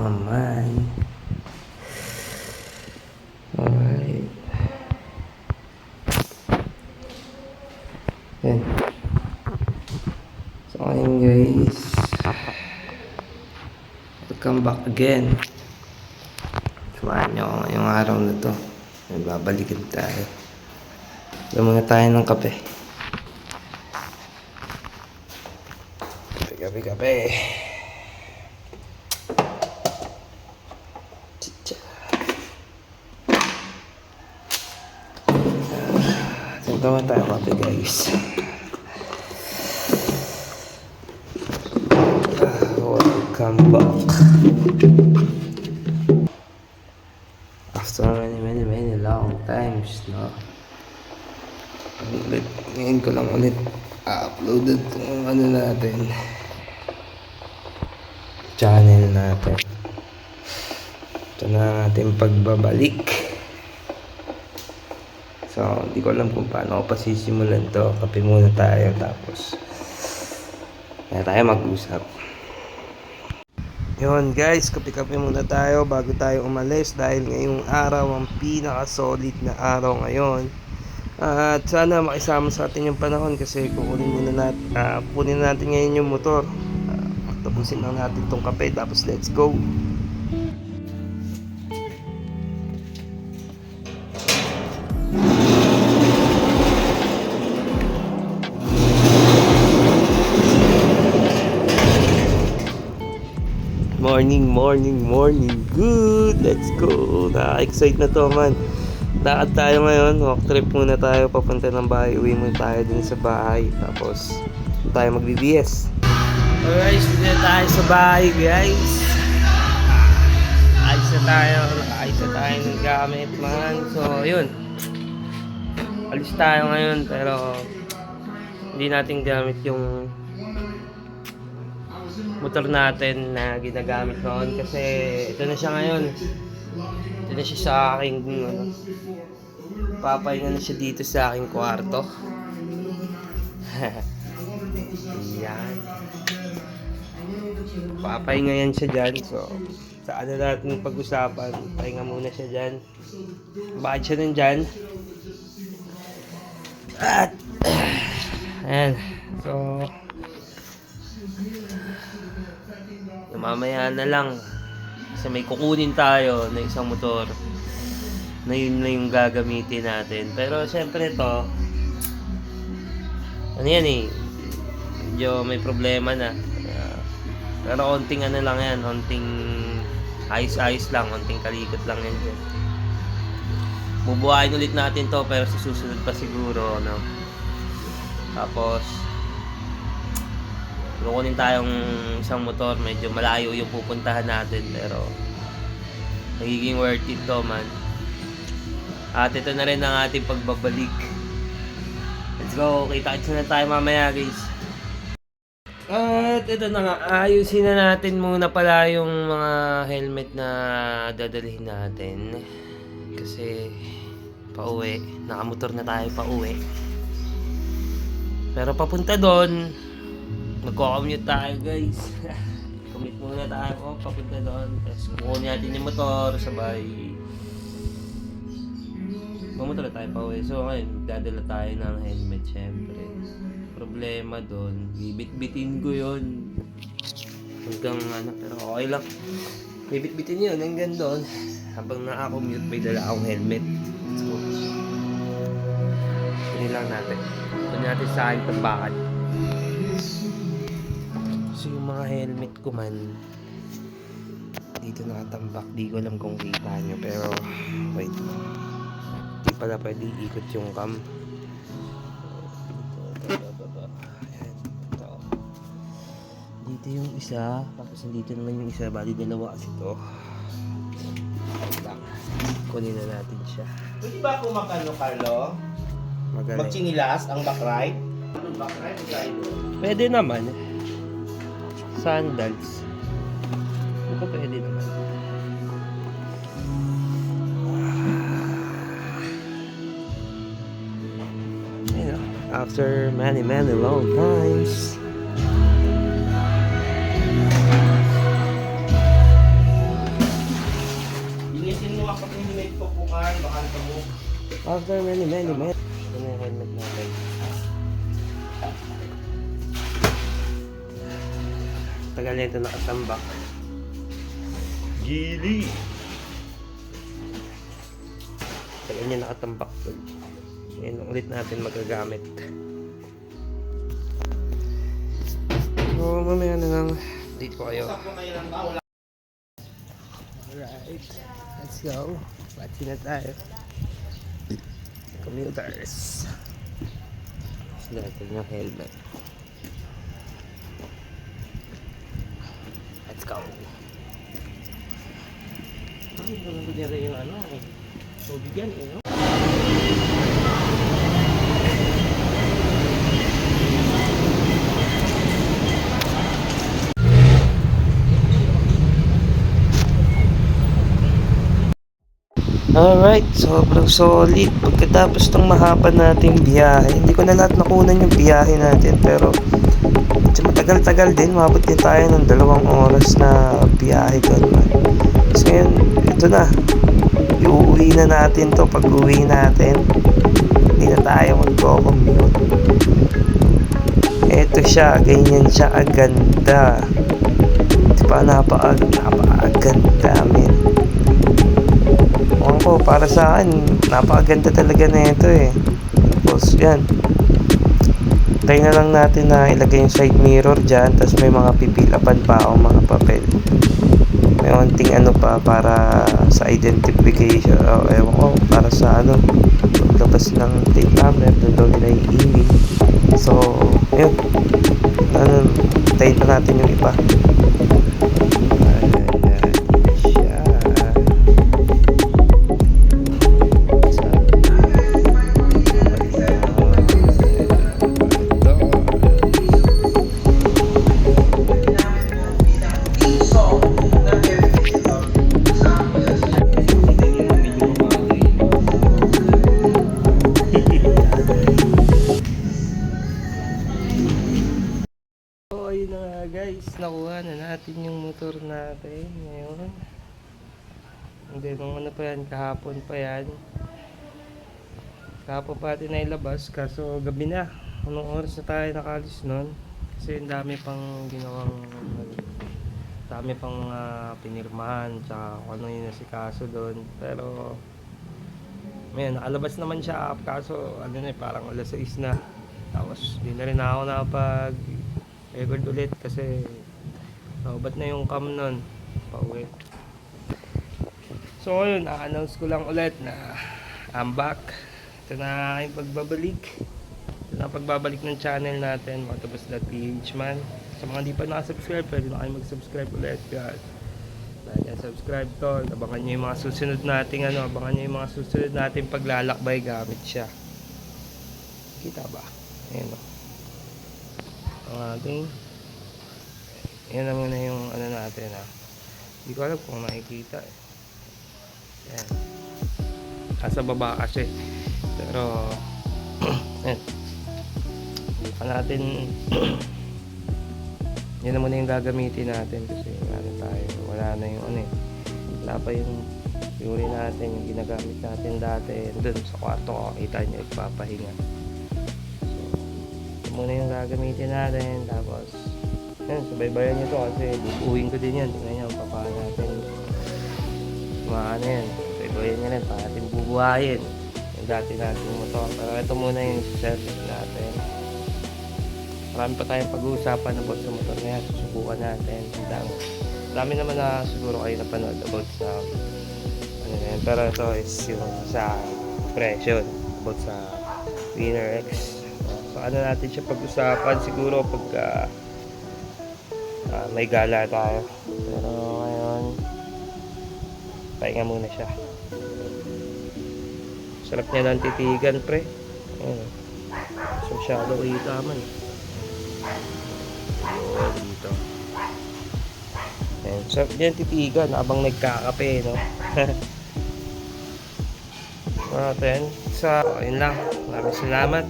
naman. Alright. Yan. So, ngayon guys. Welcome back again. Samahan niyo ako ngayong araw na to. May babalikan tayo. Inom muna tayo ng kape. Kape, kape, kape. Naman tayo kape guys. Welcome back. After many, many, many long times, no? Ulit, ngayon ko lang ulit uploaded itong ano natin. Channel natin. Ito na ang ating pagbabalik. So, hindi ko alam kung paano pasisimulan to. Kape muna tayo tapos kaya tayo mag-usap. Yun guys, kape-kape muna tayo bago tayo umalis dahil ngayong araw ang pinaka-solid na araw ngayon. At sana makisama sa atin yung panahon kasi kukunin muna natin, ah, kukunin natin ngayon yung motor. Uh, tapusin lang natin tong kape tapos let's go. Morning, morning, morning. Good. Let's go. Na-excite na to man. Lakad tayo ngayon. Walk trip muna tayo. Papunta ng bahay. Uwi muna tayo dun sa bahay. Tapos, tayo mag-BBS. Alright, dito tayo sa bahay guys. Ayos na tayo. Ayos na tayo ng gamit man. So, yun. Alis tayo ngayon pero hindi natin gamit yung motor natin na ginagamit noon kasi ito na siya ngayon. Ito na siya sa aking ano, papahinga na siya dito sa aking kwarto. yan. Papahinga yan siya dyan. So, sa ano natin pag-usapan, pahinga muna siya dyan. Bakit siya nandyan? At, ayan. So, mamaya na lang. Kasi may kukunin tayo na isang motor na yun na yung gagamitin natin. Pero syempre to ano yan eh medyo may problema na. Ah, pero onting ano lang yan onting ayos-ayos lang onting kalikot lang yan. Dyan bubuhayin ulit natin to pero sa susunod pa siguro no? Tapos kukunin tayong isang motor medyo malayo yung pupuntahan natin pero nagiging worth it to man. At ito na rin ang ating pagbabalik. Let's go kita kits na tayo mamaya guys. At ito na nga ayusin na natin muna pala yung mga helmet na dadalhin natin. Kasi pauwi. Nakamotor na tayo pauwi. Pero papunta doon Magko-commute tayo guys. Commute muna tayo oh, papunta doon. Tapos kukunin natin yung motor, sabay. Bumotor na tayo pa uwi. So ngayon, dadala tayo ng helmet syempre. Problema doon, bibit-bitin ko yun. Hanggang ano, pero okay lang. Bibit-bitin yun hanggang doon. Habang naka-commute, may dala akong helmet. So, lang natin. Kunin natin sa aking pagbakat. So yung mga helmet ko man dito nakatambak. Di ko alam kung kita nyo pero wait. Di pala pwede ikot yung cam. Dito yung isa. Tapos dito naman yung isa. Bali dalawa kasi lang. Kunin na natin siya. Pwede ba ako makano, Carlo? Magaling. Magchingilas ang backride? Anong side? Pwede naman. Sandals. Ito pwede naman. You know, after many, many long times. pupukan, baka tamo. After many, many, many. Ito na yung helmet natin. Tagal na ito nakatambak. Gili! Tagal niya nakatambak. Ngayon ulit natin magagamit. So, mamaya na lang. Dito ko kayo. Alright. Let's go. Batsi na tayo. Commuters. Tapos natin yung helmet. Let's go. Ay, nila yung ano eh. Tubig yan eh, no? Alright, sobrang solid. Pagkatapos ng mahaba nating biyahe, hindi ko na lahat nakunan yung biyahe natin, pero medyo matagal-tagal din. Mabot din tayo ng dalawang oras na biyahe doon. man. Ngayon, ito na. Iuwi na natin to pag uwi natin. Hindi na tayo magko-commute. Ito siya, ganyan siya aganda. Diba, napaka, napakaganda, men. Ewan para sa akin, napakaganda talaga na ito eh. Tapos yan. Try na lang natin na ilagay yung side mirror dyan, tapos may mga pipilapan pa o mga papel. May onting ano pa para sa identification, o ewan ko, para sa ano, paglabas ng tape number, doon daw nila iiwi. So, yun. Ano, tayin pa natin yung iba. Natin ngayon. Hindi, nung ano pa yan, kahapon pa yan. Kahapon pa natin nailabas, kaso gabi na. Anong oras na tayo nakalis nun? Kasi ang dami pang ginawang dami pang mga pinirmahan tsaka ano yung nasikaso doon. Pero Ngayon, nakalabas naman siya kaso ano na eh, parang alas 6 na. Tapos di na rin ako nakapag record ulit kasi naubat na yung cam nun. Pauwi. So yun, a-announce ko lang ulit na I'm back. Ito na aking pagbabalik. Ito na pagbabalik ng channel natin, Motobus.ph man. Sa mga hindi pa nakasubscribe, pwede na kayo mag-subscribe ulit guys. Dahil yan, subscribe to. Abangan nyo yung mga susunod nating ano, abangan nyo yung mga susunod nating paglalakbay gamit siya. Kita ba? Ayan o. Ang ating yan naman na yung ano natin ha. Hindi ko alam kung nakikita eh. Yan. Nasa baba kasi. Pero yan. Hindi natin naman na yung gagamitin natin kasi ano tayo, wala na yung ano eh. Wala pa yung yuri natin, yung ginagamit natin dati dun sa kwarto ko, kita nyo, ippapahinga. So, muna yung gagamitin natin, tapos yan, subaybayan nyo to kasi bubuhin ko din yan. Tingnan nyo, papahan natin. Maano yan, subaybayan nyo rin, paano natin bubuhayin yung dati natin motor. Pero ito muna yung service natin. Marami pa tayong pag-uusapan about sa motor na yan. Susubukan natin. Ang dami. Marami naman na siguro kayo napanood about sa ano yan. Pero ito is yung sa presyo about sa Winner X. So ano natin siya pag-usapan siguro pagka ah, may gala tayo. Pero ngayon pahinga muna siya. Sarap niya ng titigan pre. Ayun. So shadow kita man. Oh, dito. Ayan. Sarap niya ng titigan habang nagkakape, no? Natin. So, ayun lang. Maraming salamat.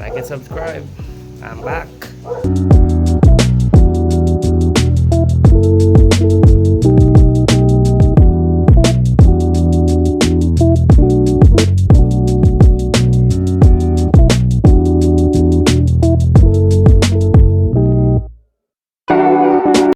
Like and subscribe. I'm back. うん